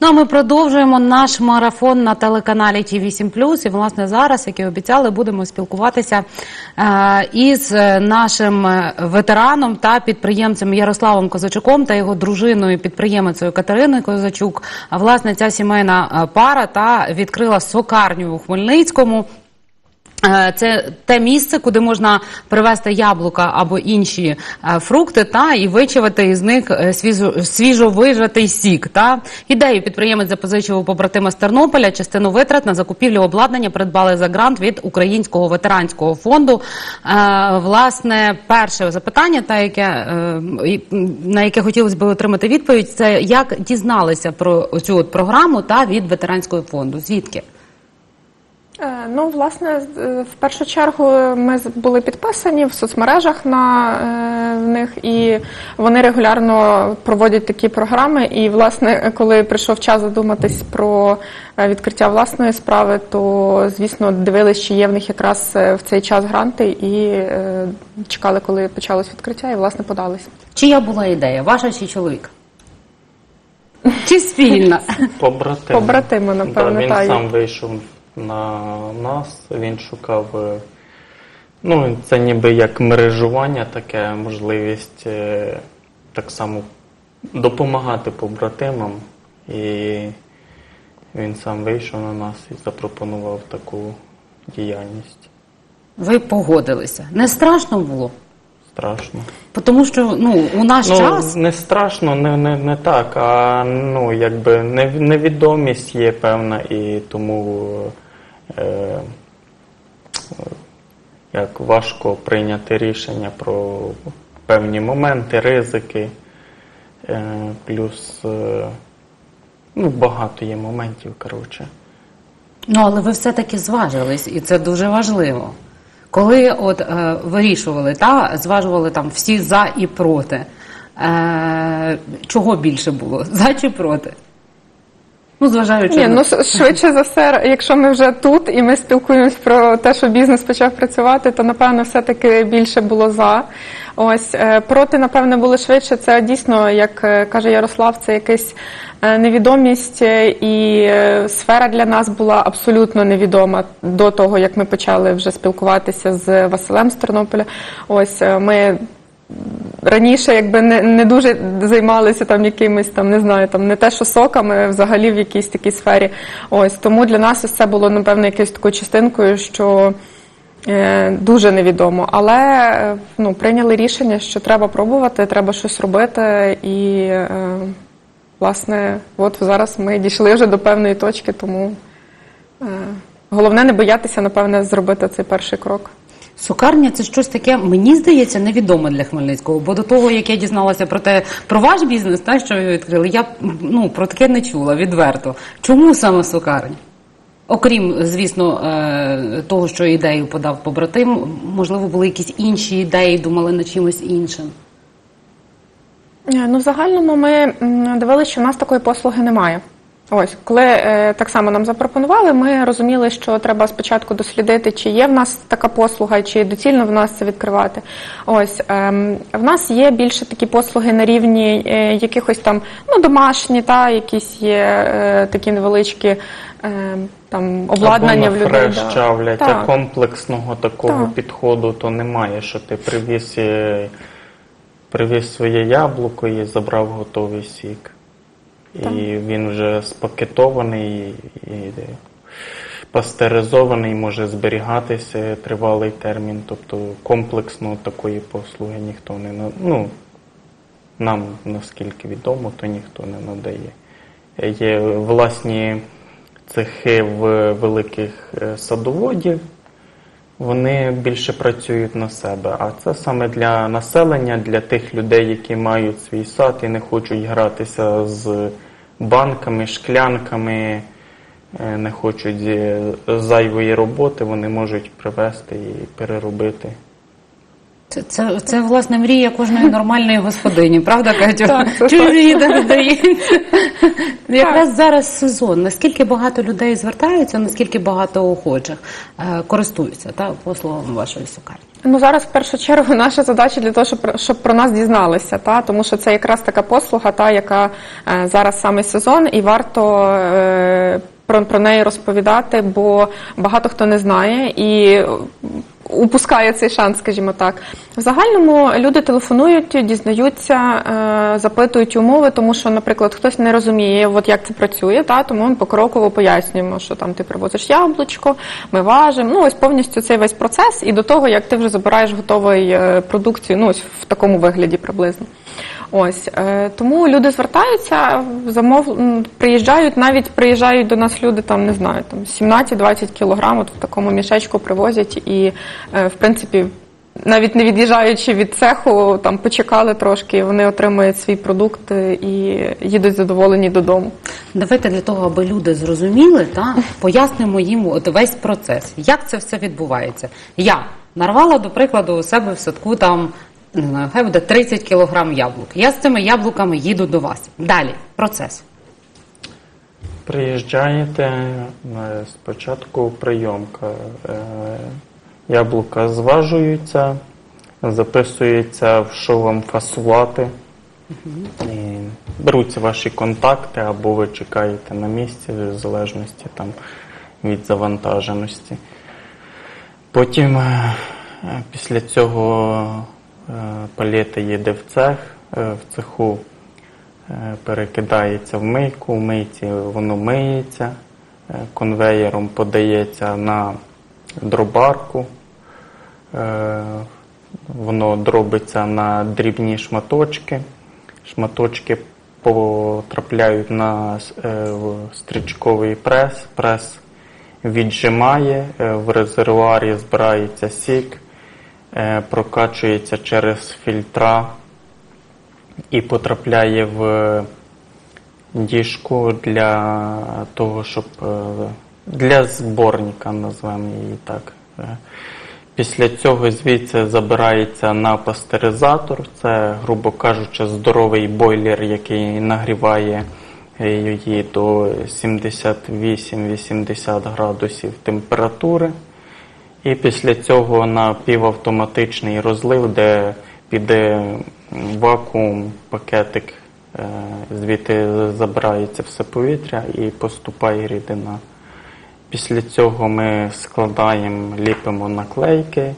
Ну а ми продовжуємо наш марафон на телеканалі Ті 8 І власне зараз, як і обіцяли, будемо спілкуватися е, із е, нашим е, ветераном та підприємцем Ярославом Козачуком та його дружиною підприємицею Катериною Козачук. Власне ця сімейна пара та відкрила сокарню у Хмельницькому. Е, Це те місце, куди можна привезти яблука або інші е, фрукти, та і вичавити із них е, свіжо, свіжовижатий сік. Та ідею підприємець запозичив у побратима з Тернополя. Частину витрат на закупівлю обладнання придбали за грант від Українського ветеранського фонду. Власне, перше запитання, та яке на яке хотілося б отримати відповідь, це як дізналися про цю от програму та від ветеранського фонду. Звідки? Е, Ну, власне, е, в першу чергу ми були підписані в соцмережах на е, в них, і вони регулярно проводять такі програми. І, власне, коли прийшов час задуматись про відкриття власної справи, то звісно дивились, чи є в них якраз в цей час гранти, і чекали, коли почалось відкриття, і власне подались. Чия була ідея? Ваша чи чоловік? Чи спільна? Побратим. Побратими, напевно, да, він та, сам вийшов на нас, він шукав. е, Ну, це ніби як мережування, таке можливість е, так само допомагати побратимам. І він сам вийшов на нас і запропонував таку діяльність. Ви погодилися. Не страшно було? Страшно. Тому що ну, у наш Ну, час не страшно, не, не, не так, а ну, якби невідомість є певна, і тому е, як важко прийняти рішення про певні моменти, ризики. Е, плюс е, ну, багато є моментів, коротше. ну але ви все-таки зважились, і це дуже важливо. Коли от е, вирішували, та зважували там всі за і проти. Е, чого більше було? За чи проти? Ну, зважаючи Ні, на ну швидше за все, якщо ми вже тут і ми спілкуємось про те, що бізнес почав працювати, то напевно все-таки більше було за. Ось е, проти, напевне, було швидше. Це дійсно, як е, каже Ярослав, це якась е, невідомість, і сфера для нас була абсолютно невідома до того, як ми почали вже спілкуватися з Василем з Тернополя. Ось ми раніше якби не, не дуже займалися там якимись там, не знаю, там не те, що соками, взагалі в якійсь такій сфері. Ось тому для нас це було напевно якоюсь такою частинкою, що е, дуже невідомо. Але е, ну, прийняли рішення, що треба пробувати, треба щось робити, і е, власне, от зараз ми дійшли вже до певної точки, тому е, головне не боятися, напевне, зробити цей перший крок. Сокарня це щось таке, мені здається, невідоме для Хмельницького. Бо до того, як я дізналася про те, про ваш бізнес, та що ви відкрили, я ну про таке не чула відверто. Чому саме сокарня? Окрім, звісно, е, того, що ідею подав побратим, можливо, були якісь інші ідеї, думали над чимось іншим. Е, Ну, в загальному ми дивилися, що в нас такої послуги немає. Ось, коли е, так само нам запропонували, ми розуміли, що треба спочатку дослідити, чи є в нас така послуга, чи доцільно в нас це відкривати. Ось ем, в нас є більше такі послуги на рівні е, якихось там ну домашні, та якісь є е, такі невеличкі е, там обладнання Або в людей. фреш да. чавлять, а Так. комплексного такого Так. підходу то немає, що ти привіз, е, привіз своє яблуко і забрав готовий сік. Так. І він вже спакетований і пастеризований, може зберігатися тривалий термін. Тобто комплексно такої послуги ніхто не на- ну, нам наскільки відомо, то ніхто не надає. Є власні цехи в великих е, садоводів, вони більше працюють на себе. А це саме для населення, для тих людей, які мають свій сад і не хочуть гратися з банками, шклянками, е, не хочуть е, зайвої роботи, вони можуть привезти і переробити. Це, це, це власне мрія кожної нормальної господині, правда, Катю? Так. Якраз зараз сезон. Наскільки багато людей звертаються, наскільки багато охочих е, користуються та, послугами вашої сукарні? Ну зараз в першу чергу наша задача для того, щоб щоб про нас дізналися, та тому що це якраз така послуга, та яка е, зараз саме сезон, і варто е, про, про неї розповідати, бо багато хто не знає і упускає цей шанс, скажімо так. В загальному люди телефонують, дізнаються, е, запитують умови, тому що, наприклад, хтось не розуміє, от як це працює, та тому ми покроково пояснюємо, що там ти привозиш яблучко, ми важимо. Ну ось повністю цей весь процес, і до того як ти вже забираєш готовий е, продукцію, ну ось в такому вигляді приблизно. Ось е, тому люди звертаються, замов приїжджають, навіть приїжджають до нас люди там, не знаю, там 17-20 кілограм, от в такому мішечку привозять і е, в принципі. Навіть не від'їжджаючи від цеху, там почекали трошки, вони отримують свій продукт е, і їдуть задоволені додому. Давайте для того, аби люди зрозуміли, та пояснимо їм от весь процес. Як це все відбувається? Я нарвала, до прикладу, у себе в садку там не знаю, хай буде 30 кілограм яблук. Я з цими яблуками їду до вас. Далі процес. Приїжджаєте е, спочатку прийомка. Е, Яблука зважуються, записується, в що вам фасувати. І беруться ваші контакти, або ви чекаєте на місці, в залежності там, від завантаженості. Потім е, після цього палета їде в цех, е, в цеху е, перекидається в мийку, в мийці воно миється, е, конвеєром подається на дробарку, е, воно дробиться на дрібні шматочки. Шматочки потрапляють на е, стрічковий прес. Прес віджимає, е, в резервуарі збирається сік, е, прокачується через фільтра і потрапляє в діжку для того, щоб е, для зборника, назвемо її так. Е, Після цього звідси забирається на пастеризатор. Це, грубо кажучи, здоровий бойлер, який нагріває е, її до 78-80 градусів температури. І після цього на півавтоматичний розлив, де піде вакуум, пакетик, е, звідти забирається все повітря і поступає рідина. Після цього ми складаємо, ліпимо наклейки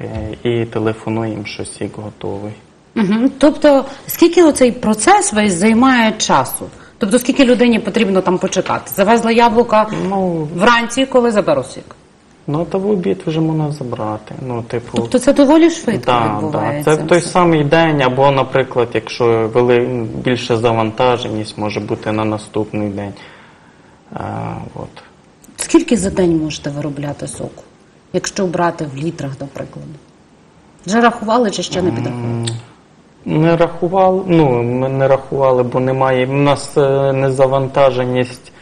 е, і телефонуємо, що сік готовий. Угу. Тобто, скільки оцей процес весь займає часу? Тобто, скільки людині потрібно там почекати? Завезла яблука Ну, вранці, коли заберу сік. Ну та в обід вже можна забрати. Ну, типу, Тобто це доволі швидко да, да. Це в той самий день, або, наприклад, якщо вели більше завантаженість, може бути на наступний день. А, от. Скільки за день можете виробляти соку? Якщо брати в літрах, до прикладу? Вже рахували чи ще не підрахували? Не рахували, ну, ми не рахували, бо немає. У нас е, незавантаженість е,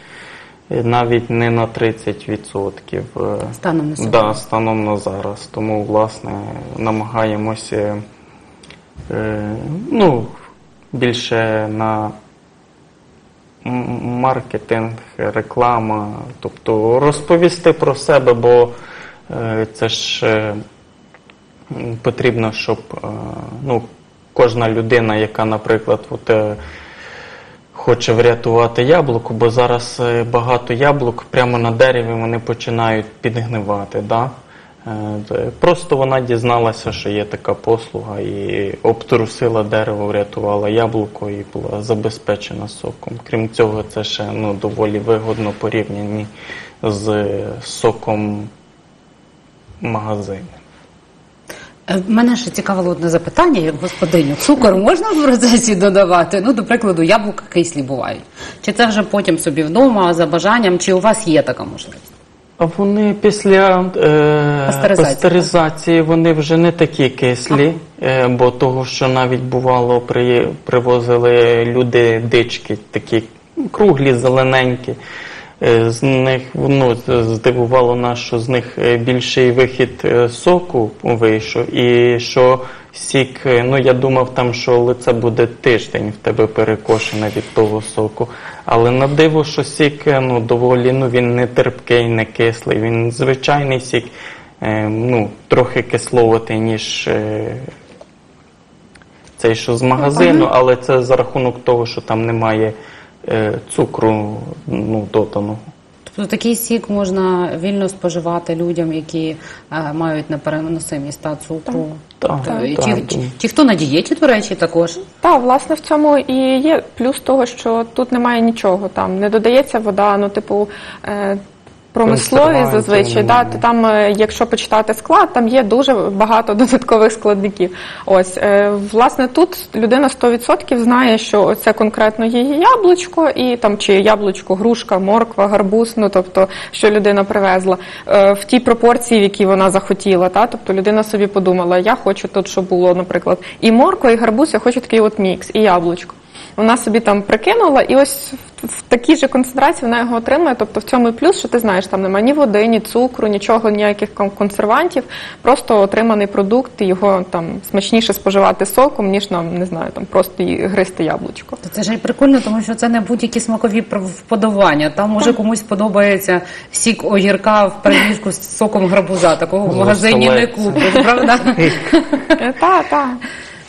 навіть не на 30%. е, Станом на сьогодні. Да, станом на зараз. Тому, власне, намагаємося е, ну, більше на маркетинг, реклама, тобто розповісти про себе, бо е, це ж потрібно, щоб ну, кожна людина, яка, наприклад, от, хоче врятувати яблуко, бо зараз е, багато яблук прямо на дереві вони починають підгнивати. Да? Е, Просто вона дізналася, що є така послуга, і обтрусила дерево, врятувала яблуко і була забезпечена соком. Крім цього, це ще ну, доволі вигодно порівняні з соком магазину. Е, Мене ще цікавило одне запитання, як господиню. Цукор можна в процесі додавати? Ну, до прикладу, яблука кислі бувають. Чи це вже потім собі вдома за бажанням, чи у вас є така можливість? А вони після е, Пастеризації, пастеризації вони вже не такі кислі, е, бо того, що навіть бувало, при, привозили люди дички, такі круглі, зелененькі. Е, З них ну, здивувало нас, що з них е, більший вихід е, соку вийшов, і що сік, ну я думав там, що лице буде тиждень в тебе перекошене від того соку. Але на диво, що сік ну, доволі ну, він не терпкий, не кислий, він звичайний сік, ну, трохи кисловатий, ніж цей, що з магазину, але це за рахунок того, що там немає цукру ну, доданого. Тобто такий сік можна вільно споживати людям, які е, мають непереносимість та цукру. Так, Тобто, так, ті, так. ті, ті, хто на дієті, до речі, також. Так, власне, в цьому і є плюс того, що тут немає нічого. Там не додається вода, ну, типу. Е- Промислові зазвичай, да, то там, е, якщо почитати склад, там є дуже багато додаткових складників. Ось, е, власне, тут людина 100% знає, що це конкретно є яблучко, і там чи яблучко, грушка, морква, гарбуз, ну тобто, що людина привезла е, в тій пропорції, в якій вона захотіла. Та? Тобто людина собі подумала, я хочу тут, щоб було, наприклад, і морква, і гарбуз, я хочу такий от мікс, і яблучко. Вона собі там прикинула, і ось в, такій же концентрації вона його отримує. Тобто в цьому і плюс, що ти знаєш, там немає ні води, ні цукру, нічого, ніяких консервантів. Просто отриманий продукт, і його там смачніше споживати соком, ніж нам не знаю, там просто гристи яблучко. Це ж і прикольно, тому що це не будь-які смакові вподобання. Там може комусь подобається сік огірка в переміжку з соком гарбуза. Такого в магазині не купиш, правда? Так, так.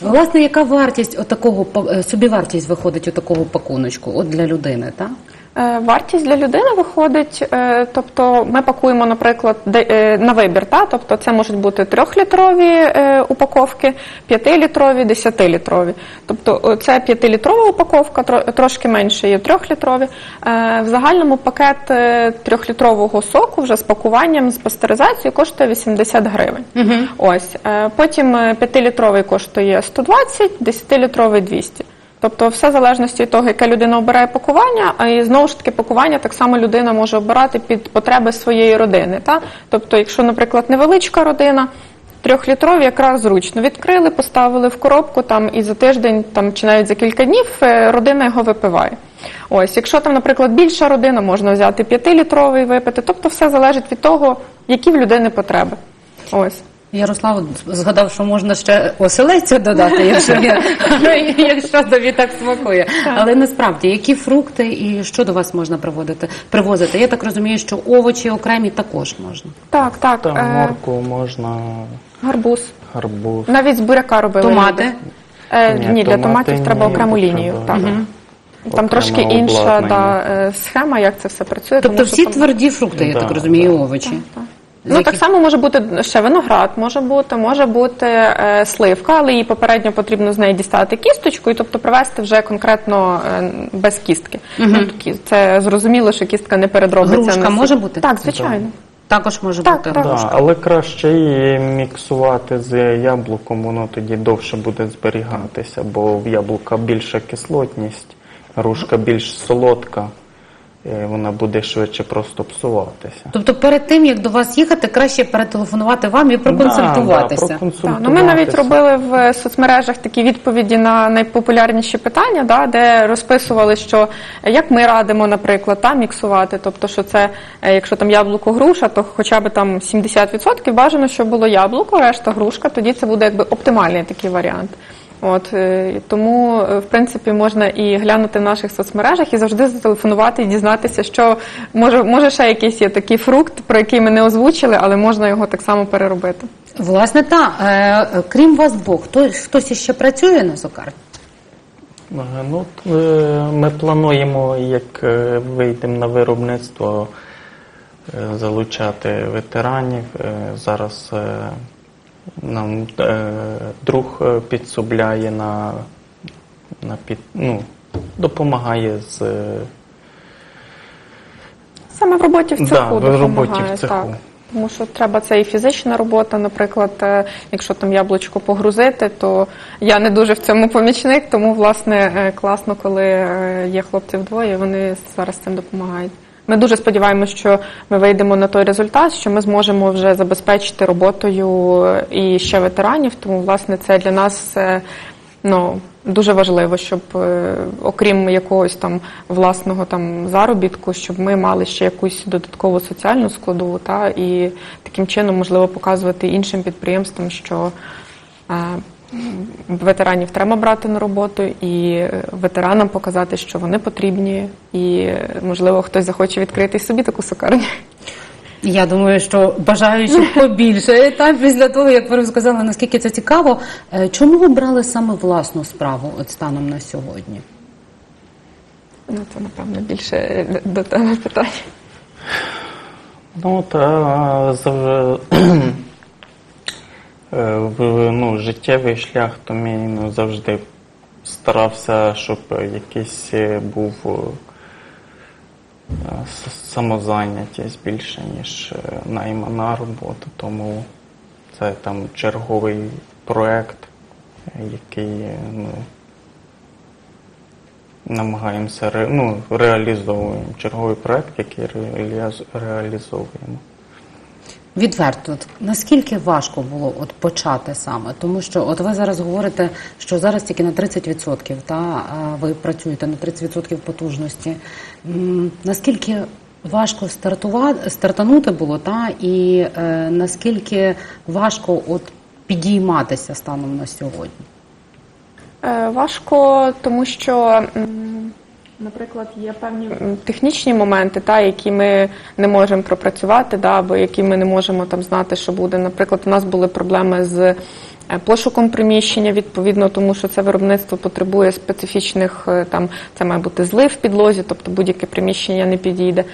Власне, яка вартість отакого е, собівартість виходить у такого пакуночку? От для людини, так? Е, Вартість для людини виходить, е, тобто ми пакуємо, наприклад, е, на вибір, та? тобто це можуть бути трьохлітрові упаковки, п'ятилітрові, десятилітрові. Тобто це п'ятилітрова упаковка, трошки менше є трьохлітрові. В загальному пакет трьохлітрового соку вже з пакуванням, з пастеризацією коштує 80 гривень. Ось. Е, Потім п'ятилітровий коштує 120, десятилітровий 200. Тобто все в залежності від того, яке людина обирає пакування, а і знову ж таки пакування так само людина може обирати під потреби своєї родини. Та? Тобто, якщо, наприклад, невеличка родина, трьохлітрові якраз зручно відкрили, поставили в коробку там і за тиждень там чи навіть за кілька днів е, родина його випиває. Ось, якщо там, наприклад, більша родина, можна взяти п'ятилітровий випити. Тобто, все залежить від того, які в людини потреби. Ось. Ярослав згадав, що можна ще оселедця додати, якщо, я, якщо тобі так смакує. Але насправді, які фрукти і що до вас можна приводити, привозити? Я так розумію, що овочі окремі також можна. Так, так. Там е, морку можна, гарбуз. гарбуз. Навіть з буряка робили. Томати? Е, Ні, ні, для томати томатів треба окрему лінію. треба, Так. да. Там Окреме трошки інша да, е, схема, як це все працює. Тобто тому всі там- тверді фрукти, я Да, так розумію, да. овочі. З Ну, так само може бути ще виноград, може бути, може бути е, сливка, але їй попередньо потрібно з неї дістати кісточку, і тобто привезти вже конкретно е, без кістки. Ну, це зрозуміло, що кістка не передробиться. Грушка може бути? Так, звичайно. Також може Так, бути так. грушка. Да, але краще її міксувати з яблуком, воно тоді довше буде зберігатися, бо в яблука більша кислотність, грушка більш солодка, вона буде швидше просто псуватися. Тобто перед тим, як до вас їхати, краще перетелефонувати вам і проконсультуватися. Да, да, Так, ну ми навіть робили в соцмережах такі відповіді на найпопулярніші питання, да, де розписували, що е, як ми радимо, наприклад, та, міксувати. Тобто, що це, е, якщо там яблуко груша, то хоча б там 70% бажано, щоб було яблуко, решта грушка, тоді це буде якби оптимальний такий варіант. От е, тому, е, в принципі, можна і глянути в наших соцмережах і завжди зателефонувати і дізнатися, що може, може ще якийсь є такий фрукт, про який ми не озвучили, але можна його так само переробити. Власне, так. Е, крім вас двох, хто, хтось іще працює на сокарні? Е, Ну, ми плануємо, як вийдемо на виробництво, залучати ветеранів. Зараз нам е, друг е, підсобляє на, на під, ну, допомагає з е, Саме в роботі в Да, цеху в роботі в цеху. так. Тому що треба це і фізична робота. Наприклад, якщо там яблучко погрузити, то я не дуже в цьому помічник, тому власне класно, коли є хлопці вдвоє, вони зараз цим допомагають. Ми дуже сподіваємося, що ми вийдемо на той результат, що ми зможемо вже забезпечити роботою і ще ветеранів. Тому, власне, це для нас е, ну, Дуже важливо, щоб е, окрім якогось там власного там заробітку, щоб ми мали ще якусь додаткову соціальну складову, та і таким чином можливо показувати іншим підприємствам, що е, ветеранів треба брати на роботу, і е, ветеранам показати, що вони потрібні, і можливо хтось захоче відкрити собі таку сокарню. Я думаю, що бажаючих побільше. Та після того, як ви розказали, наскільки це цікаво, е, чому ви брали саме власну справу от станом на сьогодні? Ну це напевно більше е, до тебе питання. Ну, та завжди ну, життєвий шлях, то мій ну, завжди старався, щоб якийсь е, був е, самозайнятість більше, ніж е, найма на роботу. Тому це там черговий проект, е, який е, ну, намагаємося ну, реалізовуємо. Черговий проект, який реаліз- реалізовуємо. Відверто, наскільки важко було от почати саме? Тому що от ви зараз говорите, що зараз тільки на 30% та ви працюєте на 30% потужності. Наскільки важко стартувати стартанути було, та і е, наскільки важко от підійматися станом на сьогодні? Е, Важко, тому що, м, наприклад, є певні технічні моменти, та, які ми не можемо пропрацювати, да, або які ми не можемо там знати, що буде. Наприклад, у нас були проблеми з е, пошуком приміщення, відповідно, тому що це виробництво потребує специфічних е, там, це має бути злив в підлозі, тобто будь-яке приміщення не підійде.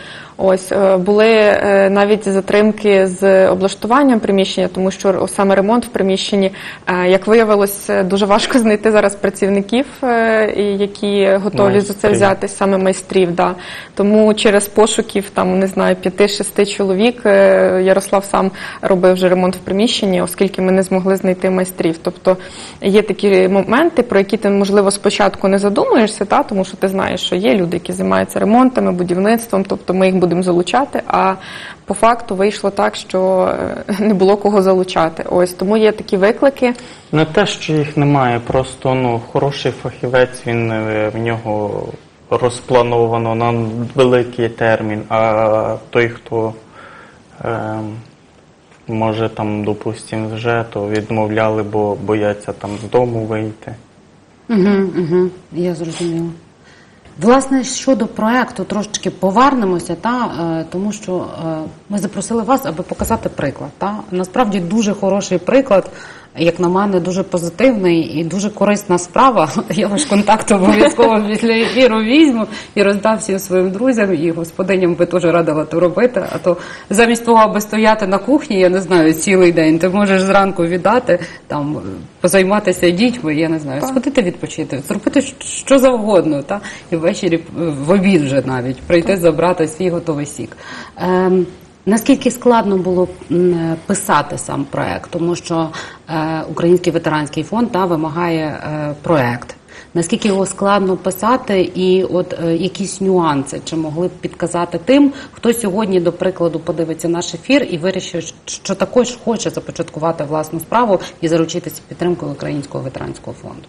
Ось е, були е, навіть затримки з облаштуванням приміщення, тому що саме ремонт в приміщенні, е, як виявилось, дуже важко знайти зараз працівників, які готові за це взяти саме майстрів. Да. Тому через пошуків там не знаю 5-6 чоловік Ярослав сам робив вже ремонт в приміщенні, оскільки ми не змогли знайти майстрів. Тобто є такі моменти, про які ти можливо спочатку не задумуєшся, та тому що ти знаєш, що є люди, які займаються ремонтами, будівництвом, тобто ми їх будемо залучати. А по факту вийшло так, що е, не було кого залучати. Ось тому є такі виклики. Не те, що їх немає, просто ну, хороший фахівець, він е, в нього розплановано на великий термін, а той, хто е, може там, допустим, вже, то відмовляли, бо бояться там з дому вийти. Угу, угу, я зрозуміла. Власне, щодо проекту, трошечки повернемося, та е, тому що е, ми запросили вас, аби показати приклад. Та насправді дуже хороший приклад, як на мене, дуже позитивний і дуже корисна справа. Я ваш контакт обов'язково після ефіру візьму і роздав всім своїм друзям і господиням би теж радила то робити. А то замість того, аби стояти на кухні, я не знаю, цілий день, ти можеш зранку віддати там позайматися дітьми, я не знаю, сходити відпочити, зробити що завгодно, та і ввечері е, в обід вже навіть прийти забрати свій готовий сік. Ем, Наскільки складно було писати сам проект, тому що е, Український ветеранський фонд та вимагає е, проект. Наскільки його складно писати, і от е, якісь нюанси, чи могли б підказати тим, хто сьогодні, до прикладу, подивиться наш ефір і вирішив, що також хоче започаткувати власну справу і заручитися підтримкою Українського ветеранського фонду.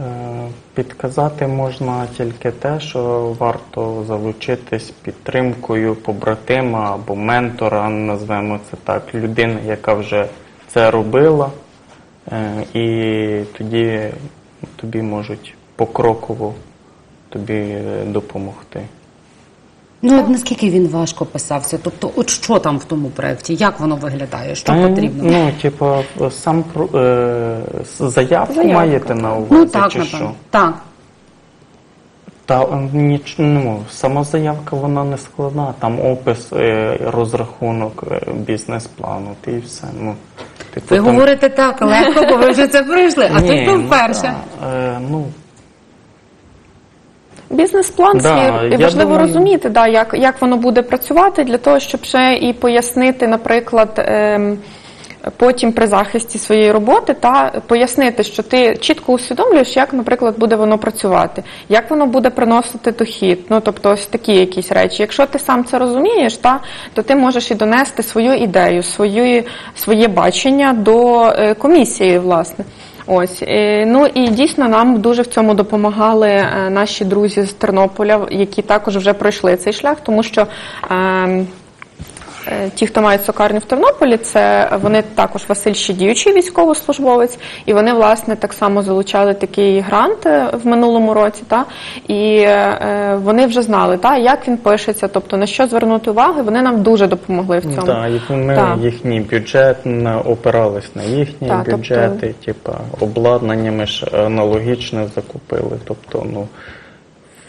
Е, Підказати можна тільки те, що варто залучитись підтримкою побратима або ментора, назвемо це так, людини, яка вже це робила, Е, і тоді тобі можуть покроково тобі е, допомогти. Ну от наскільки він важко писався? Тобто, от що там в тому проекті, як воно виглядає, що Та, потрібно? Ну, типу, сам про- е, заявку Заявку, маєте на увазі, ну так, чи напевно. що? Так. Та е, ніч, ну, сама заявка вона не складна. Там опис, е, розрахунок е, бізнес-плану, та і все. Ну, типу, Ви там- говорите так легко, бо ви вже це пройшли, а Ні, тут ну, вперше. та, е, ну, Бізнес-план Да, свій і важливо думаю- розуміти, да, як, як воно буде працювати, для того, щоб ще і пояснити, наприклад, ем, потім при захисті своєї роботи, та пояснити, що ти чітко усвідомлюєш, як, наприклад, буде воно працювати, як воно буде приносити дохід. Ну тобто, ось такі якісь речі. Якщо ти сам це розумієш, та то ти можеш і донести свою ідею, свою, своє бачення до е, комісії, власне. Ось е, ну і дійсно нам дуже в цьому допомагали е, наші друзі з Тернополя, які також вже пройшли цей шлях, тому що. Е, Ті, хто мають сокарню в Тернополі, це вони також Василь ще діючий військовослужбовець, і вони власне так само залучали такий грант е, в минулому році. Та і е, вони вже знали, та як він пишеться, тобто на що звернути увагу. Вони нам дуже допомогли в цьому. Так, і ми Так. їхній бюджет опирались на їхні Так, тобто- бюджети, типа обладнання ми ж аналогічне закупили. Тобто, ну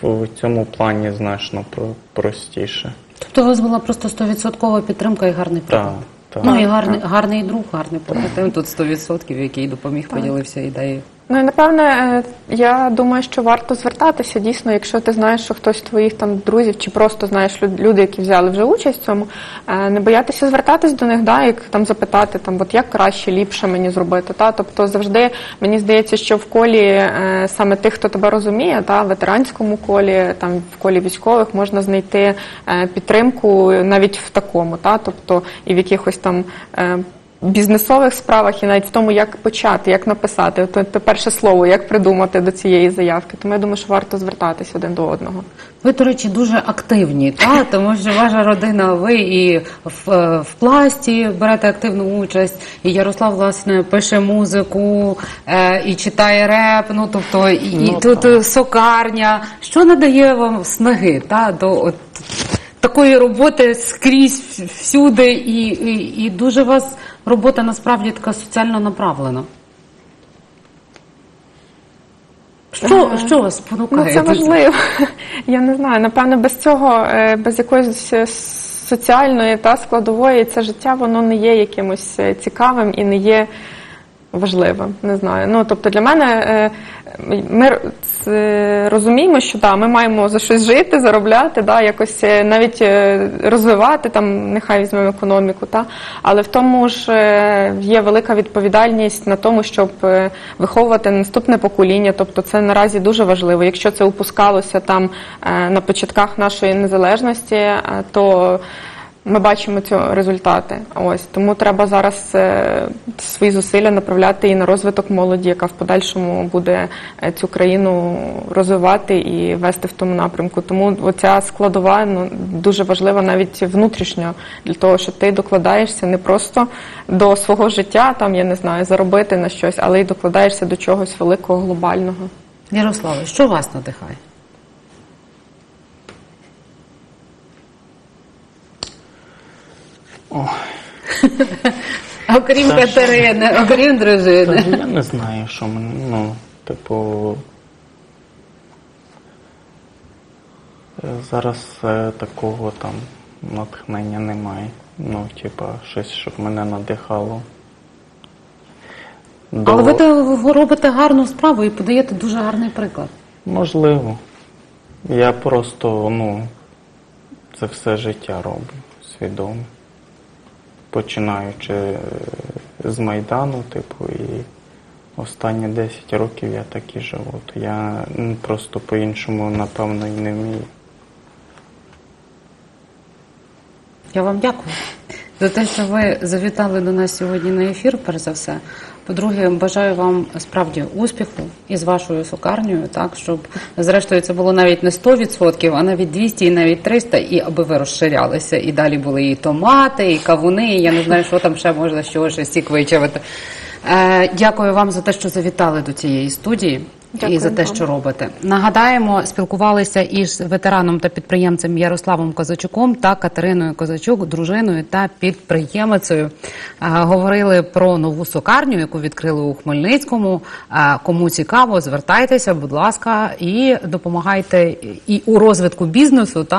в цьому плані значно простіше. Тобто у вас була просто 100% підтримка і гарний приклад. Так, так. Ну і гарний, гарний друг, гарний побратим. Тут 100%, який допоміг, поділився ідеєю. Ну і напевне, е, я думаю, що варто звертатися дійсно, якщо ти знаєш, що хтось з твоїх там друзів, чи просто знаєш люди, які взяли вже участь в цьому, е, не боятися звертатись до них, да, як там запитати, там, от як краще, ліпше мені зробити. Та? Тобто завжди мені здається, що в колі е, саме тих, хто тебе розуміє, та в ветеранському колі, там в колі військових можна знайти підтримку навіть в такому, та тобто і в якихось там. Бізнесових справах і навіть в тому, як почати, як написати, то, то перше слово, як придумати до цієї заявки. Тому я думаю, що варто звертатись один до одного. Ви, до речі, дуже активні, та? тому що ваша родина, ви і в, е, в пласті берете активну участь, і Ярослав, власне, пише музику, е, і читає реп, ну, тобто, і, і Ну, тут так. е, сокарня. Що надає вам снаги та, до от, такої роботи скрізь всюди, і, і, і дуже вас робота насправді така соціально направлена? Що, що вас Ну, це важливо. Я не знаю. Напевно, без цього, е, без якоїсь е, соціальної та складової, це життя воно не є якимось е, цікавим і не є важливим. Не знаю. Ну тобто для мене е, ми розуміємо, що да, ми маємо за щось жити, заробляти, да, якось е, навіть е, розвивати там, нехай візьмемо економіку, та але в тому ж е, є велика відповідальність на тому, щоб е, виховувати наступне покоління. Тобто, це наразі дуже важливо. Якщо це упускалося там е, на початках нашої незалежності, е, то ми бачимо ці результати. Ось тому треба зараз е, свої зусилля направляти і на розвиток молоді, яка в подальшому буде е, цю країну розвивати і вести в тому напрямку. Тому оця складова ну дуже важлива навіть внутрішньо для того, що ти докладаєшся не просто до свого життя, там я не знаю, заробити на щось, але й докладаєшся до чогось великого глобального. Ярославе, що вас надихає? О, Окрім Та що? Катерини, окрім дружини. та я не знаю, що мене, ну, типу. Зараз е, такого там натхнення немає. Ну, типа, щось, щоб мене надихало. До... Але ви то робите гарну справу і подаєте дуже гарний приклад. Можливо. Я просто, ну, це все життя роблю свідомо. Починаючи е, з Майдану, типу, і останні 10 років я так і живу. То я просто по-іншому, напевно, і не вмію. Я вам дякую за те, що ви завітали до нас сьогодні на ефір, перш за все. По-друге, бажаю вам справді успіху із вашою сукарнею, так щоб зрештою це було навіть не 100%, а навіть 200 і навіть 300, і аби ви розширялися. І далі були і томати, і кавуни. І я не знаю, що там ще можна чого ще сік вичавити. Е, дякую вам за те, що завітали до цієї студії. Дякую і за те, що робите. Нагадаємо, спілкувалися із ветераном та підприємцем Ярославом Козачуком та Катериною Козачук, дружиною та підприємицею. Говорили про нову сокарню, яку відкрили у Хмельницькому. Кому цікаво, звертайтеся, будь ласка, і допомагайте і у розвитку бізнесу. Та